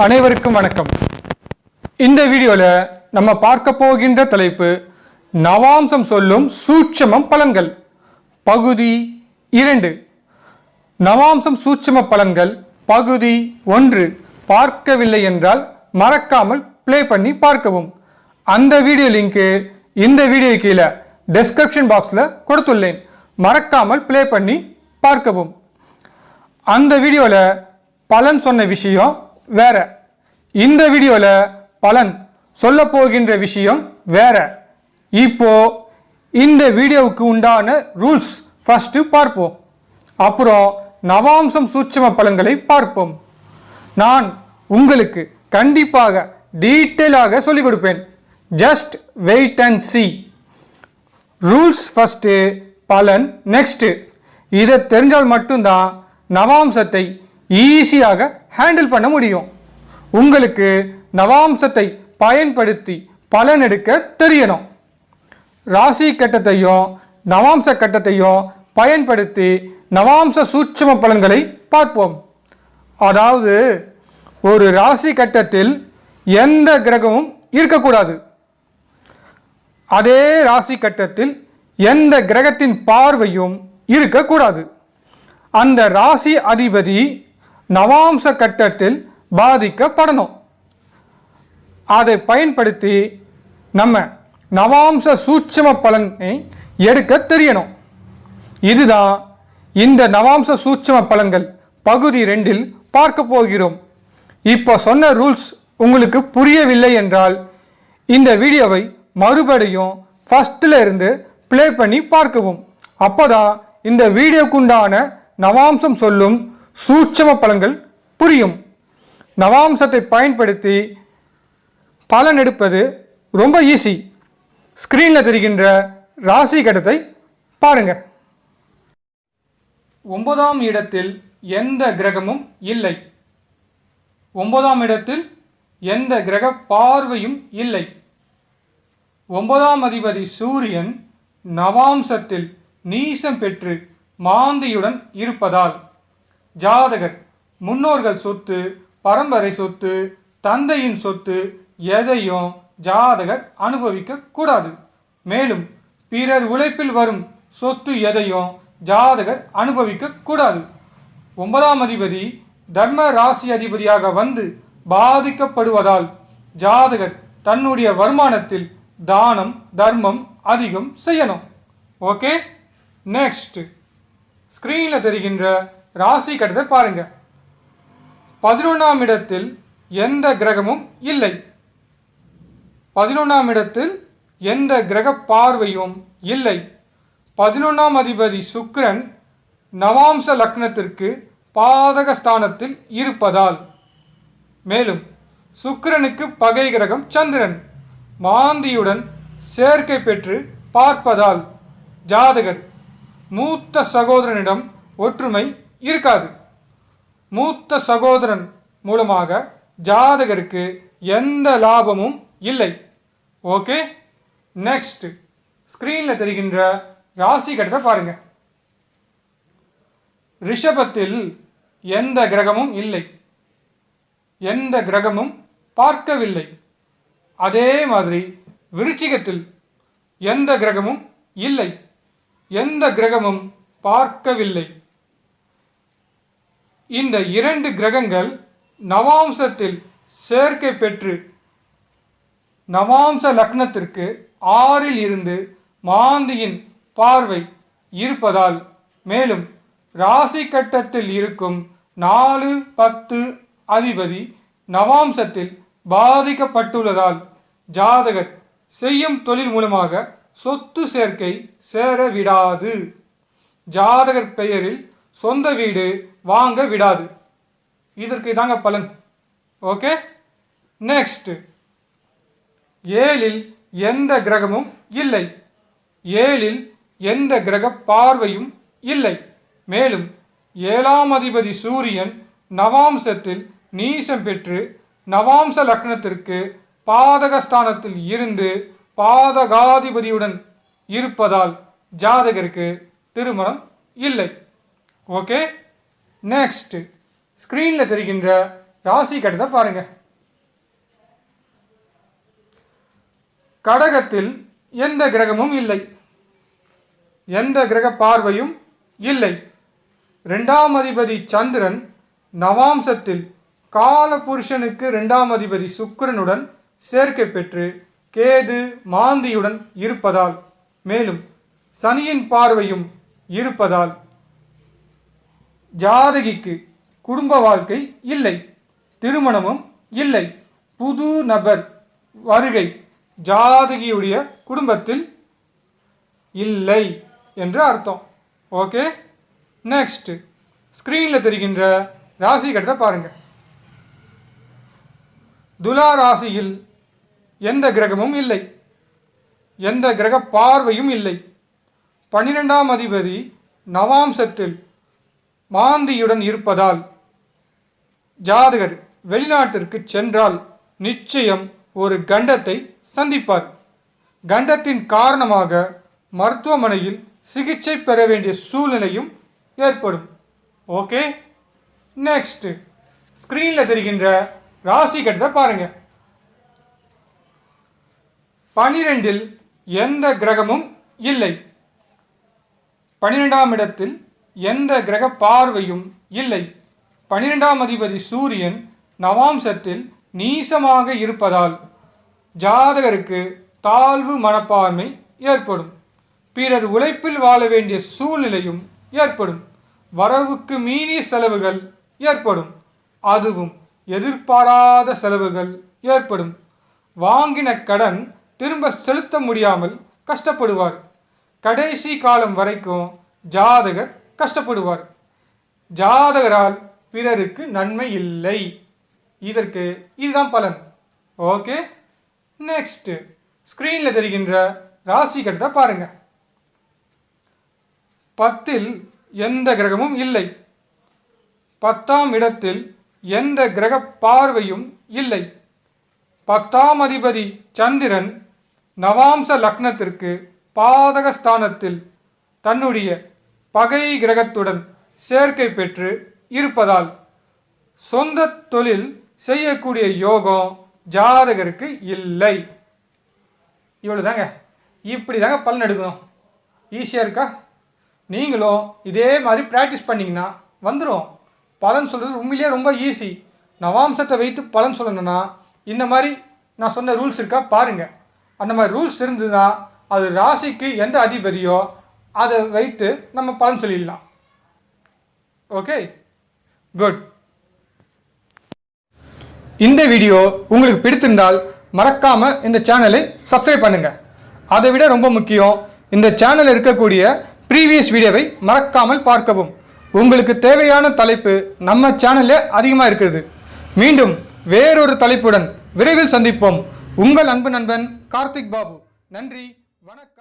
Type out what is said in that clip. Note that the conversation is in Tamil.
அனைவருக்கும் வணக்கம். இந்த வீடியோவில் நம்ம பார்க்க போகின்ற தலைப்பு நவாம்சம் சொல்லும் சூட்சமம் பலன்கள். பகுதி இரண்டு. நவாம்சம் சூட்சம பலன்கள் பகுதி ஒன்று. பார்க்கவில்லை என்றால் மறக்காமல் ப்ளே பண்ணி பார்க்கவும். அந்த வீடியோ லிங்க்கு இந்த வீடியோ கீழே டெஸ்கிரிப்ஷன் பாக்ஸில் கொடுத்துள்ளேன். மறக்காமல் ப்ளே பண்ணி பார்க்கவும். அந்த வீடியோவில் பலன் சொன்ன விஷயம் வேற. இந்த வீடியோவில் பலன் சொல்ல போகின்ற விஷயம் வேற. இப்போ இந்த வீடியோவுக்கு உண்டான ரூல்ஸ் ஃபஸ்ட்டு பார்ப்போம். அப்புறம் நவாம்சம் சூட்சம பலன்களை பார்ப்போம். நான் உங்களுக்கு கண்டிப்பாக டீட்டெயிலாக சொல்லிக் கொடுப்பேன். Just wait and see rules first பலன் நெக்ஸ்ட்டு இதை தெரிஞ்சால் மட்டும்தான் நவாம்சத்தை ஈஸியாக ஹேண்டில் பண்ண முடியும். உங்களுக்கு நவாம்சத்தை பயன்படுத்தி பலன் எடுக்க தெரியணும். ராசி கட்டத்தையும் நவாம்ச கட்டத்தையும் பயன்படுத்தி நவாம்ச சூட்சம பலன்களை பார்ப்போம். அதாவது ஒரு ராசி கட்டத்தில் எந்த கிரகமும் இருக்கக்கூடாது. அதே ராசி கட்டத்தில் எந்த கிரகத்தின் பார்வையும் இருக்கக்கூடாது. அந்த ராசி அதிபதி நவாம்ச கட்டத்தில் பாதிக்கப்படணும். அதை பயன்படுத்தி நம்ம நவாம்ச சூட்சம பலனை எடுக்க தெரியணும். இதுதான் இந்த நவாம்ச சூட்சம பலன்கள் பகுதி ரெண்டில் பார்க்க போகிறோம். இப்போ சொன்ன ரூல்ஸ் உங்களுக்கு புரியவில்லை என்றால் இந்த வீடியோவை மறுபடியும் ஃபஸ்ட்டில் இருந்து ப்ளே பண்ணி பார்க்கவும். அப்போதான் இந்த வீடியோக்குண்டான நவாம்சம் சொல்லும் சூட்சம பலன்கள் புரியும். நவாம்சத்தை பயன்படுத்தி பலன் எடுப்பது ரொம்ப ஈஸி ஸ்க்ரீனில் தெரிகின்ற ராசி கடத்தை பாருங்கள் ஒன்பதாம் இடத்தில் எந்த கிரகமும் இல்லை. ஒன்பதாம் இடத்தில் எந்த கிரக பார்வையும் இல்லை. ஒன்பதாம் அதிபதி சூரியன் நவாம்சத்தில் நீசம் பெற்று மாந்தியுடன் இருப்பதால் ஜாதகர் முன்னோர்கள் சொத்து பரம்பரை சொத்து தந்தையின் சொத்து எதையும் ஜாதகர் அனுபவிக்க கூடாது. மேலும் பிறர் உழைப்பில் வரும் சொத்து எதையும் ஜாதகர் அனுபவிக்க கூடாது. ஒன்பதாம் அதிபதி தர்ம ராசி அதிபதியாக வந்து பாதிக்கப்படுவதால் ஜாதகர் தன்னுடைய வருமானத்தில் தானம் தர்மம் அதிகம் செய்யணும். ஓகே? நெக்ஸ்ட் ஸ்க்ரீனில் தெரிகின்ற ராசி கட்டத்தை பாருங்க. பதினொன்றாம் இடத்தில் எந்த கிரகமும் இல்லை. பதினொன்றாம் இடத்தில் எந்த கிரக பார்வையும் இல்லை. பதினொன்றாம் அதிபதி சுக்கிரன் நவாம்ச லக்னத்திற்கு பாதக ஸ்தானத்தில் இருப்பதால். மேலும் சுக்கிரனுக்கு பகை கிரகம் சந்திரன். மாந்தியுடன் சேர்க்கை பெற்று பார்ப்பதால் ஜாதகர் மூத்த சகோதரனிடம் ஒற்றுமை இருக்காது. மூத்த சகோதரன் மூலமாக ஜாதகருக்கு எந்த லாபமும் இல்லை. ஓகே? நெக்ஸ்ட் ஸ்க்ரீனில் தெரிகின்ற ராசி கட்டத்தை பாருங்க. ரிஷபத்தில் எந்த கிரகமும் இல்லை. எந்த கிரகமும் பார்க்கவில்லை. அதே மாதிரி விருச்சிகத்தில் எந்த கிரகமும் இல்லை. எந்த கிரகமும் பார்க்கவில்லை. இந்த இரண்டு கிரகங்கள் நவாம்சத்தில் சேர்க்கை பெற்று நவாம்ச லக்னத்திற்கு ஆறில் இருந்து மாந்தியின் பார்வை இருப்பதால் மேலும் ராசி கட்டத்தில் இருக்கும் நாலு பத்து அதிபதி நவாம்சத்தில் பாதிக்கப்பட்டுள்ளதால் ஜாதகர் செய்யும் தொழில் மூலமாக சொத்து சேர்க்கை சேர விடாது ஜாதகர் பெயரில் சொந்த வீடு வாங்க விடாது. இதற்கு தாங்க பலன். ஓகே? நெக்ஸ்ட் ஏழில் எந்த கிரகமும் இல்லை. ஏழில் எந்த கிரக பார்வையும் இல்லை. மேலும் ஏழாம் அதிபதி சூரியன் நவாம்சத்தில் நீசம் பெற்று நவாம்ச லக்னத்திற்கு பாதகஸ்தானத்தில் இருந்து பாதகாதிபதியுடன் இருப்பதால் ஜாதகருக்கு திருமணம் இல்லை. ஓகே? நெக்ஸ்ட் ஸ்க்ரீனில் தெரிகின்ற ராசி கட்டத்தை பாருங்க. கடகத்தில் எந்த கிரகமும் இல்லை. எந்த கிரக பார்வையும் இல்லை. ரெண்டாம் அதிபதி சந்திரன் நவாம்சத்தில் கால புருஷனுக்கு ரெண்டாம் அதிபதி சுக்கிரனுடன் சேர்க்கை பெற்று கேது மாந்தியுடன் இருப்பதால் மேலும் சனியின் பார்வையும் இருப்பதால் ஜாதகிக்கு குடும்ப வாழ்க்கை இல்லை திருமணமும் இல்லை. புது நபர் வருகை ஜாதகியுடைய குடும்பத்தில் இல்லை என்று அர்த்தம். ஓகே? நெக்ஸ்ட் ஸ்க்ரீனில் தெரிகின்ற ராசி கட்டத்தை பாருங்கள் துலா ராசியில் எந்த கிரகமும் இல்லை. எந்த கிரக பார்வையும் இல்லை. பன்னிரெண்டாம் அதிபதி நவாம்சத்தில் மாந்தியுடன் இருப்பதால் ஜாதகர் வெளிநாட்டிற்கு சென்றால் நிச்சயம் ஒரு கண்டத்தை சந்திப்பார். கண்டத்தின் காரணமாக மருத்துவமனையில் சிகிச்சை பெற வேண்டிய சூழ்நிலையும் ஏற்படும். ஓகே? நெக்ஸ்ட். ஸ்க்ரீனில் தெரிகின்ற ராசி கட்டத்தை பாருங்க. பனிரெண்டில் எந்த கிரகமும் இல்லை. பனிரெண்டாம் இடத்தில் எந்த கிரக பார்வையும் இல்லை. பனிரெண்டாம் அதிபதி சூரியன் நவாம்சத்தில் நீசமாக இருப்பதால் ஜாதகருக்கு தாழ்வு மனப்பான்மை ஏற்படும். பிறர் உழைப்பில் வாழ வேண்டிய சூழ்நிலையும் ஏற்படும். வரவுக்கு மீறிய செலவுகள் ஏற்படும். அதுவும் எதிர்பாராத செலவுகள் ஏற்படும். வாங்கின கடன் திரும்ப செலுத்த முடியாமல் கஷ்டப்படுவார். கடைசி காலம் வரைக்கும் ஜாதகர் கஷ்டப்படுவார். ஜாதகரால் பிறருக்கு நன்மை இல்லை. இதற்கு இதுதான் பலன். ஓகே நெக்ஸ்ட் ஸ்க்ரீனில் தெரிகின்ற ராசி கட்டத்தை பாருங்க. பத்தில் எந்த கிரகமும் இல்லை. பத்தாம் இடத்தில் எந்த கிரக பார்வையும் இல்லை. பத்தாம் அதிபதி சந்திரன் நவாம்ச லக்னத்திற்கு பாதகஸ்தானத்தில் தன்னுடைய பகை கிரகத்துடன் சேர்க்கை பெற்று இருப்பதால் சொந்த தொழில் செய்யக்கூடிய யோகம் ஜாதகருக்கு இல்லை. இவ்வளோ தாங்க இப்படி தாங்க பலன் எடுக்கணும். ஈஸியாக இருக்கா? நீங்களும் இதே மாதிரி ப்ராக்டிஸ் பண்ணிங்கன்னா வந்துடும் பலன் சொல்கிறது உண்மையிலேயே ரொம்ப ஈஸி நவாம்சத்தை வைத்து பலன் சொல்லணும்னா இந்த மாதிரி நான் சொன்ன ரூல்ஸ் இருக்கா? பாருங்கள் அந்த மாதிரி ரூல்ஸ் இருந்ததுன்னா அது ராசிக்கு எந்த அதிபதியோ அதை வைத்து நம்ம பலன் சொல்லிடலாம். ஓகே குட் இந்த வீடியோ உங்களுக்கு பிடித்திருந்தால் மறக்காமல் இந்த சேனலை சப்ஸ்கிரைப் பண்ணுங்கள் அதை விட ரொம்ப முக்கியம் இந்த சேனலில் இருக்கக்கூடிய ப்ரீவியஸ் வீடியோவை மறக்காமல் பார்க்கவும். உங்களுக்கு தேவையான தலைப்பு நம்ம சேனலில் அதிகமாக இருக்குது. மீண்டும் வேறொரு தலைப்புடன் விரைவில் சந்திப்போம். உங்கள் அன்பு நண்பன் கார்த்திக் பாபு. நன்றி வணக்கம்.